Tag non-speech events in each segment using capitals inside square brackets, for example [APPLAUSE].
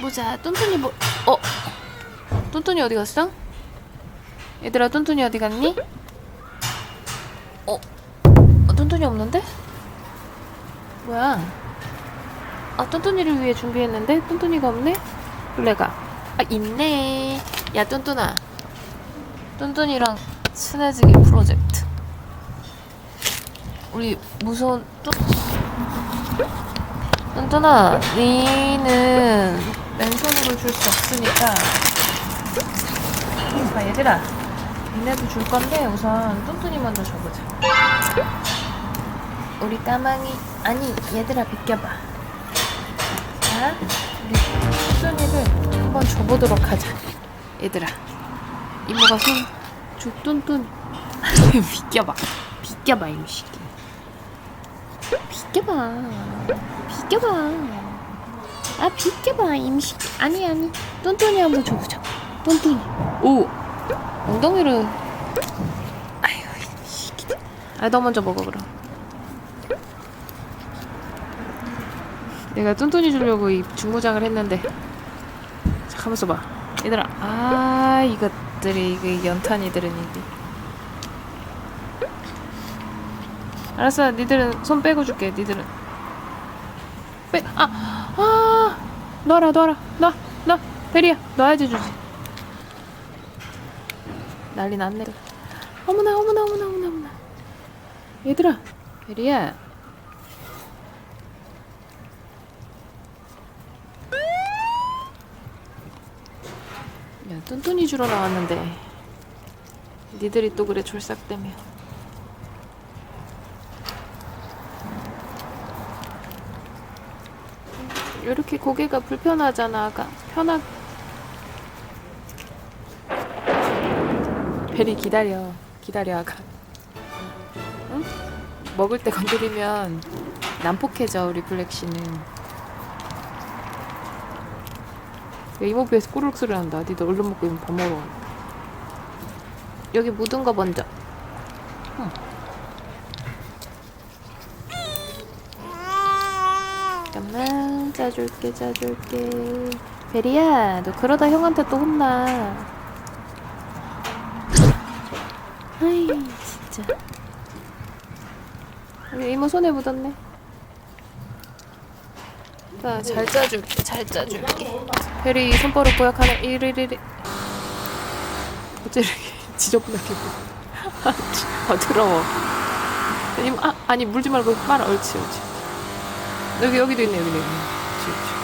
보자 뚠뚠이 뭐 어? 뚠뚠이 어디 갔어? 얘들아 뚠뚠이 어디 갔니? 어? 어 뚠뚠이 없는데? 뭐야? 아 뚠뚠이를 위해 준비했는데 뚠뚠이가 없네? 블레가 아 있네. 야 뚠뚠아. 뚠뚠이랑 친해지기 프로젝트. 우리 무서운 뚠 뚠뚠아 니는 맨손으로 줄 수 없으니까. 아 얘들아. 니네도 줄 건데 우선 뚠뚠이 먼저 줘보자. 우리 까망이 아니 얘들아 비켜봐 자 우리 뚠뚠이를 한번 줘보도록 하자. 얘들아 이모가 손줘 뚠뚠 비켜봐. 비켜봐. 이놈시키 비켜봐 비켜봐 아 비켜봐 임시 아니 아니. 뚠뚠이 한번 줘보자. 뚠뚠이. 오. 엉덩이를. 아유 이 새끼 아너 먼저 먹어 그럼 내가 뚠뚠이 주려고 이 중무장을 했는데. 잠깐만 써봐. 얘들아. 아 이것들이 이거 연탄이들은 이게. 알았어 니들은 손 빼고 줄게 니들은. 빼아아 놔라 놔라. 놔놔. 베리야 놔야지 주지. 난리 났네. 어머나 어머나 어머나 어머나 어머나. 얘들아 베리야 야 뚠뚠이 주러 나왔는데 니들이 또 그래 졸싹대며 이렇게 고개가 불편하잖아 아가? 편하 베리 기다려. 기다려 아가. 응? 먹을 때 건드리면 난폭해져 우리 블랙씨는 야, 이모부에서 꼬르륵 소리 난다. 니들 얼른 먹고 이모 밥 먹어. 여기 묻은 거 먼저. 응. 잠깐만 짜줄게 짜줄게. 베리야 너 그러다 형한테 또 혼나. 아이 진짜. 우리 이모 손에 묻었네 자 잘 짜줄게 잘 짜줄게. 베리 손버릇 고약하네. 이리리리. 어째 이렇게 [LAUGHS] 지저분하게. 아, 지- 아 더러워. 이모 아 아니 물지 말고 빨아 옳지 옳지. 여기 여기도 있네 여기도 있네 그치, 그치.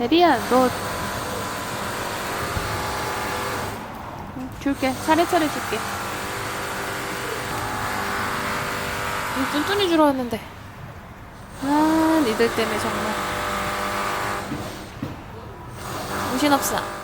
베리야 너 응, 줄게 차례차례 줄게 이 뚠뚠이 주러 왔는데 아, 니들 때문에 정말. 정신없어.